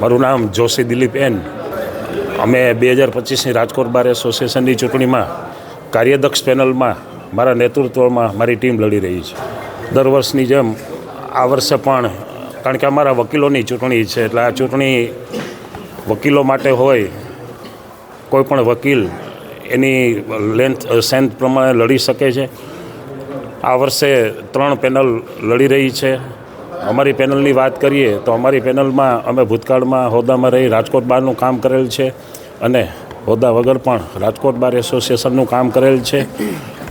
મારું નામ જોશી દિલીપ એન. અમે બે હજાર પચીસની રાજકોટ બાર એસોસિએશનની ચૂંટણીમાં કાર્યદક્ષ પેનલમાં મારા નેતૃત્વમાં મારી ટીમ લડી રહી છે. દર વર્ષની જેમ આ વર્ષે પણ, કારણ કે અમારા વકીલોની ચૂંટણી છે, એટલે આ ચૂંટણી વકીલો માટે હોય, કોઈ પણ વકીલ એની લેન્થ સેન્થ પ્રમાણે લડી શકે છે. આ વર્ષે ત્રણ પેનલ લડી રહી છે. અમારી પેનલની વાત કરીએ તો અમારી પેનલમાં અમે ભૂતકાળમાં હોદ્દામાં રહી રાજકોટ બારનું કામ કરેલ છે અને હોદ્દા વગર પણ રાજકોટ બાર એસોસિએશનનું કામ કરેલ છે.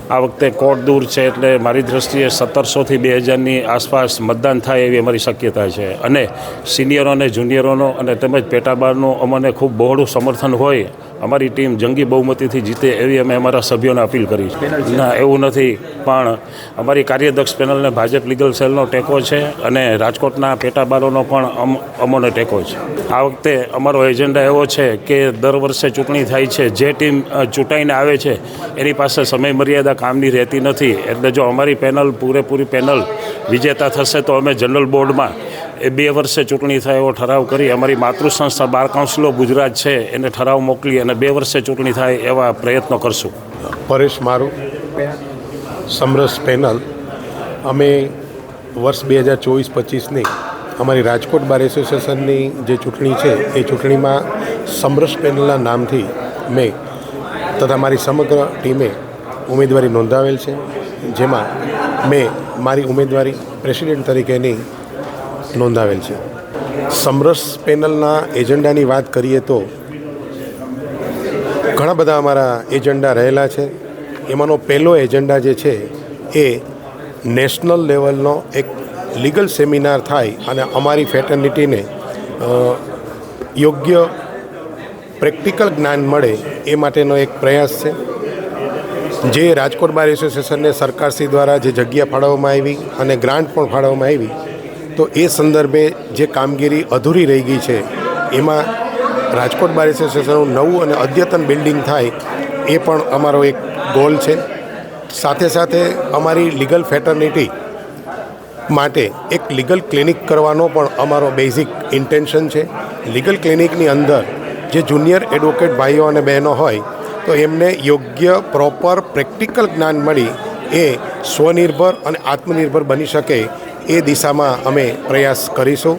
આ વખતે કોર્ટ દૂર છે એટલે મારી દૃષ્ટિએ સત્તરસોથી બે હજારની આસપાસ મતદાન થાય એવી અમારી શક્યતા છે. અને સિનિયરો અને જુનિયરોનો અને તેમજ પેટાબારનું અમને ખૂબ બહોળું સમર્થન હોય અમારી ટીમ જંગી બહુમતીથી જીતે એવી અમે અમારા સભ્યોને અપીલ કરી છે. ના, એવું નથી, પણ અમારી કાર્યદક્ષ પેનલને ભાજપ લીગલ સેલનો ટેકો છે અને રાજકોટના પેટાબારોનો પણ અમ, અમોને ટેકો છે. આ વખતે અમારો એજન્ડા એવો છે કે દર વર્ષે ચૂંટણી થાય છે, જે ટીમ ચૂંટાઈને આવે છે, એની પાસે સમય મર્યાદા કામની રહેતી નથી. એટલે જો અમારી પેનલ, પૂરેપૂરી પેનલ વિજેતા થશે તો અમે જનરલ બોર્ડમાં એ બે વર્ષે ચૂંટણી થાય એવો ઠરાવ કરી અમારી માતૃ સંસ્થા બાર કાઉન્સિલો ગુજરાત છે, એને ઠરાવ મોકલી અને બે વર્ષે ચૂંટણી થાય એવા પ્રયત્નો કરશું. પરેશ મારું, સમરસ પેનલ. અમે વર્ષ બે હજાર ચોવીસ પચીસની અમારી રાજકોટ બાર એસોસિએશનની જે ચૂંટણી છે, એ ચૂંટણીમાં સમરસ પેનલના નામથી મેં તથા મારી સમગ્ર ટીમે ઉમેદવારી નોંધાવેલ છે. જેમાં મેં મારી ઉમેદવારી પ્રેસિડેન્ટ તરીકેની નોંધાવેલ છે. સમરસ પેનલના એજન્ડાની વાત કરીએ તો ઘણા બધા અમારા એજન્ડા રહેલા છે. એમાંનો પહેલો એજન્ડા જે છે એ નેશનલ લેવલનો એક લીગલ સેમિનાર થાય અને અમારી ફેટર્નિટીને યોગ્ય પ્રેક્ટિકલ જ્ઞાન મળે એ માટેનો એક પ્રયાસ છે. જે રાજકોટ બાર એસોસિએશનને સરકારશ્રી દ્વારા જે જગ્યા ફાળવવામાં આવી અને ગ્રાન્ટ પણ ફાળવવામાં આવી તો એ સંદર્ભે જે કામગીરી અધૂરી રહી ગઈ છે, એમાં રાજકોટ બાર એસોસિએશનનું નવું અને અદ્યતન બિલ્ડિંગ થાય, એ પણ અમારો એક ગોલ છે. સાથે સાથે અમારી લીગલ ફેટર્નિટી માટે એક લીગલ ક્લિનિક કરવાનો પણ અમારો બેઝિક ઇન્ટેન્શન છે. લીગલ ક્લિનિકની અંદર જે જુનિયર એડવોકેટ ભાઈઓ અને બહેનો હોય, તો એમને યોગ્ય પ્રોપર પ્રેક્ટિકલ જ્ઞાન મળી એ સ્વનિર્ભર અને આત્મનિર્ભર બની શકે એ દિશામાં અમે પ્રયાસ કરીશું.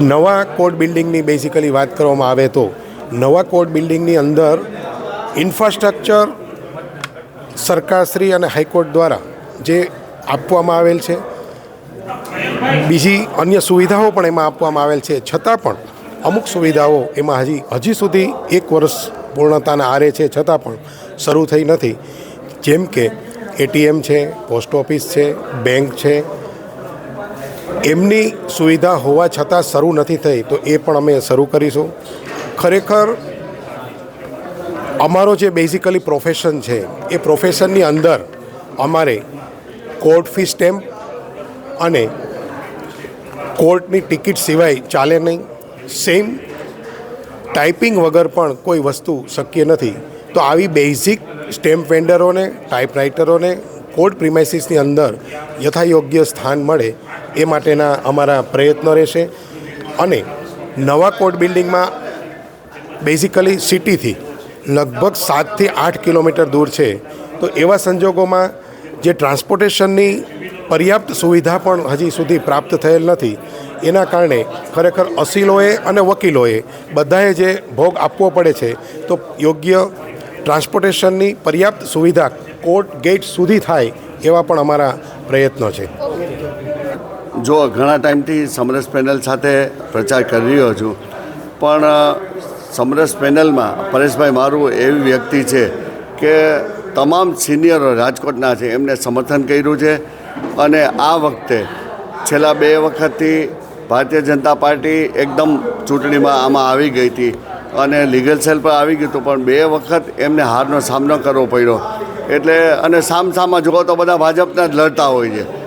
નવા કોર્ટ બિલ્ડિંગની બેઝિકલી વાત કરવામાં આવે તો, નવા કોર્ટ બિલ્ડિંગની અંદર ઇન્ફ્રાસ્ટ્રક્ચર સરકારશ્રી અને હાઈકોર્ટ દ્વારા જે આપવામાં આવેલ છે, બીજી અન્ય સુવિધાઓ પણ એમાં આપવામાં આવેલ છે. છતાં પણ અમુક સુવિધાઓ એમાં હજી હજી સુધી એક વર્ષ પૂર્ણતાના આરે છે. છતાં પણ શરૂ થઈ નથી. જેમ કે એટીએમ છે, પોસ્ટ ઓફિસ છે, બેંક છે. એમની સુવિધા હોવા છતાં શરૂ નથી થઈ, તો એ પણ અમે શરૂ કરીશું. ખરેખર, અમારો જે બેઝિકલી પ્રોફેશન છે, એ પ્રોફેશનની અંદર અમારે કોર્ટ ફી સ્ટેમ્પ અને કોર્ટની ટિકિટ સિવાય ચાલે નહીં. સેમ ટાઈપિંગ વગર પણ કોઈ વસ્તુ શક્ય નથી. તો આવી બેઝિક સ્ટેમ્પ વેન્ડરોને ટાઈપરાઇટરોને કોર્ટ પ્રિમાઇસીસની અંદર યથાયોગ્ય સ્થાન મળે એ માટેના અમારા પ્રયત્નો રહેશે. અને નવા કોર્ટ બિલ્ડિંગમાં બેઝિકલી સિટીથી લગભગ સાતથી આઠ કિલોમીટર દૂર છે. તો એવા સંજોગોમાં જે ટ્રાન્સપોર્ટેશનની પર્યાપ્ત સુવિધા પણ હજી સુધી પ્રાપ્ત થયેલ નથી, એના કારણે ખરેખર અસીલોએ અને વકીલોએ બધાએ જે ભોગ આપવો પડે છે, તો યોગ્ય ટ્રાન્સપોર્ટેશનની પર્યાપ્ત સુવિધા કોર્ટ ગેટ સુધી થાય એવા પણ અમારા પ્રયત્નો છે. જો ઘણા ટાઈમથી સમરસ પેનલ સાથે પ્રચાર કરી રહ્યો છું, પણ સમરસ પેનલમાં પરેશભાઈ મારું એવી વ્યક્તિ છે કે તમામ સિનિયરો રાજકોટના છે, એમને સમર્થન કર્યું છે અને આ વખતે છેલ્લા બે વખતથી ભારતીય જનતા પાર્ટી એકદમ ચૂંટણીમાં આમાં આવી ગઈ હતી. અને લીગલ સેલ પર આવી ગયું હતું, પણ બે વખત એમને હારનો સામનો કરવો પડ્યો. એટલે, અને સામસામા જુઓ તો બધા ભાજપના જ લડતા હોય છે.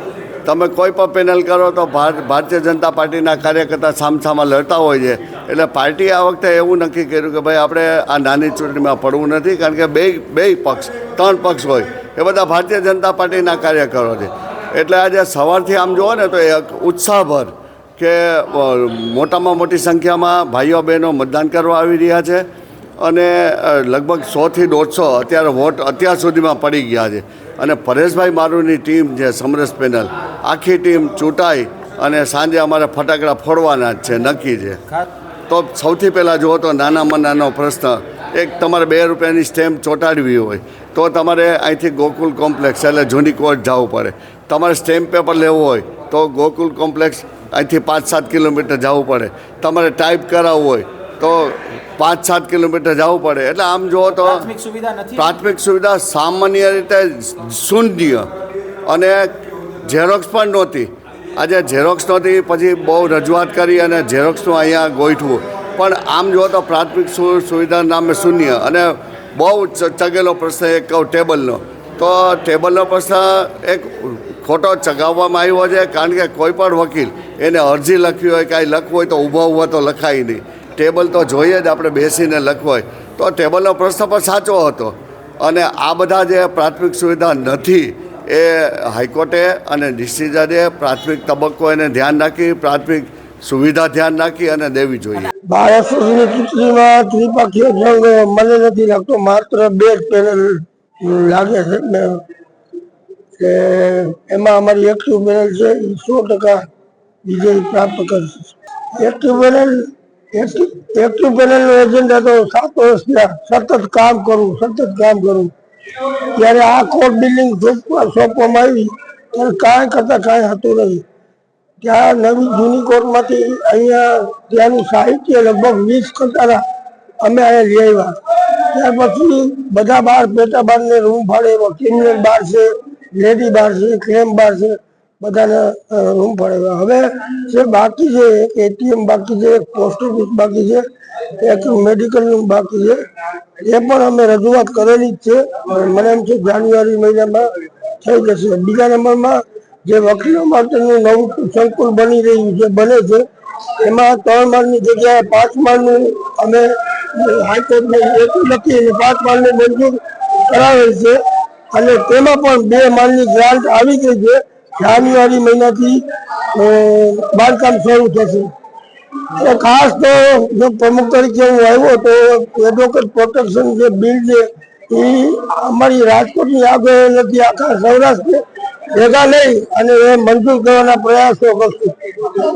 તમે કોઈ પણ પેનલ કરો તો ભાર- ભારતીય જનતા પાર્ટીના કાર્યકર્તા સામસામા લડતા હોય છે. એટલે પાર્ટીએ આ વખતે એવું નક્કી કર્યું કે ભાઈ, આપણે આ નાની ચૂંટણીમાં પડવું નથી, કારણ કે બે બે પક્ષ, ત્રણ પક્ષ હોય, એ બધા ભારતીય જનતા પાર્ટીના કાર્યકરો છે. એટલે આજે સવારથી આમ જુઓ ને તો એક ઉત્સાહભર કે મોટામાં મોટી સંખ્યામાં ભાઈઓ બહેનો મતદાન કરવા આવી રહ્યા છે અને લગભગ સોથી દોઢસો અત્યારે વોટ અત્યાર સુધીમાં પડી ગયા છે. અને પરેશભાઈ મારુની ટીમ છે સમરસ પેનલ. આખી ટીમ ચૂંટાઈ અને સાંજે અમારે ફટાકડા ફોડવાના જ છે નક્કી છે. તો સૌથી પહેલાં જુઓ તો નાનામાં નાનો પ્રશ્ન. એક તમારે બે રૂપિયાની સ્ટેમ્પ ચોંટાડવી હોય તો તમારે અહીંથી ગોકુલ કોમ્પ્લેક્સ એટલે જૂની કોર્ટ જવું પડે. તમારે સ્ટેમ્પ પેપર લેવું હોય તો ગોકુલ કોમ્પ્લેક્સ અહીંથી પાંચ સાત કિલોમીટર જવું પડે. તમારે ટાઈપ કરાવવું હોય તો પાંચ સાત કિલોમીટર જવું પડે. એટલે આમ જુઓ તો પ્રાથમિક સુવિધા સામાન્ય રીતે શૂન્ય. અને ઝેરોક્સ પણ નહોતી. આજે ઝેરોક્સ નહોતી પછી બહુ રજૂઆત કરી અને ઝેરોક્સનું અહીંયા ગોઠવું. પણ આમ જુઓ તો પ્રાથમિક સુવિધા નામે શૂન્ય. અને બહુ ચગેલો પ્રશ્ન એક કહું ટેબલનો. તો ટેબલનો પ્રશ્ન એક ખોટો ચગાવવામાં આવ્યો છે, કારણ કે કોઈ પણ વકીલ એને અરજી લખવી હોય, કાંઈ લખવું હોય તો ઊભા ઊભો તો લખાય નહીં. ટેબલ તો જોઈએ જ આપણે બેસીને લખવું હોય. તો ટેબલનો પ્રશ્ન પણ સાચો હતો. અને આ બધા જે પ્રાથમિક સુવિધા નથી, એ હાઈકોર્ટે અને ડિસિઝને પ્રાથમિક તબક્કો એને ધ્યાન રાખી, પ્રાથમિક સુવિધા ધ્યાન રાખી અને દેવી જોઈએ. ભારત ચૂંટણીમાં ત્રિપક્ષીય મને નથી લાગતો, માત્ર બે પેનલ લાગે છે કે એમાં અમારી એક્ટિવ પેનલ છે, એ સો ટકા વિજય પ્રાપ્ત કરશે. એક્ટિવ બેલેન્સ એક્ટિવ પેનલનો એજન્ડા તો સાત વર્ષ સતત કામ કરવું, સતત કામ કરવું. ત્યારે આ કોર્ટ બિલ્ડિંગ સોંપવામાં આવી. ત્યારે કાંઈ કરતા કાંઈ હતું નહીં. ત્યાં નવી, જૂની કોર્ટમાંથી અહીંયા ત્યાંનું સાહિત્ય લગભગ વીસ કરતા અમે અહીંયા લઈ આવ્યા. ત્યાર પછી બધા બાર પેટા બારને રૂમ ભાડે ક્રિમિનલ બાર છે, લેડી બાર છે ક્લેમ બાર છે, બધાને રૂમ ફાળે હવે જે બાકી છે, એક એટીએમ બાકી છે, એક પોસ્ટ ઓફિસ બાકી છે, એક મેડિકલનું બાકી છે. એ પણ અમે રજૂઆત કરેલી જ છે. મને એમ છે જાન્યુઆરી મહિનામાં થઈ જશે. બીજા નંબરમાં જે વકીલો માટેનું નવું સંકુલ બની રહ્યું છે, બને છે, એમાં ત્રણ માળની જગ્યાએ પાંચ માળનું અમે હાઈકોર્ટને એક લખી પાંચ માળને મંજૂર કરાવેલ છે. અને તેમાં પણ બે માળની ગ્રાન્ટ આવી ગઈ છે. જાન્યુઆરી મહિનાથી બાંધકામ શરૂ થશે. એટલે ખાસ તો જો પ્રમુખ તરીકે હું આવ્યો તો એડવોકેટ પ્રોટેક્શન જે બિલ છે, એ અમારી રાજકોટની આગળ નથી, આખા સૌરાષ્ટ્ર ભેગા લઈ અને એ મંજૂર કરવાના પ્રયાસો કરશું.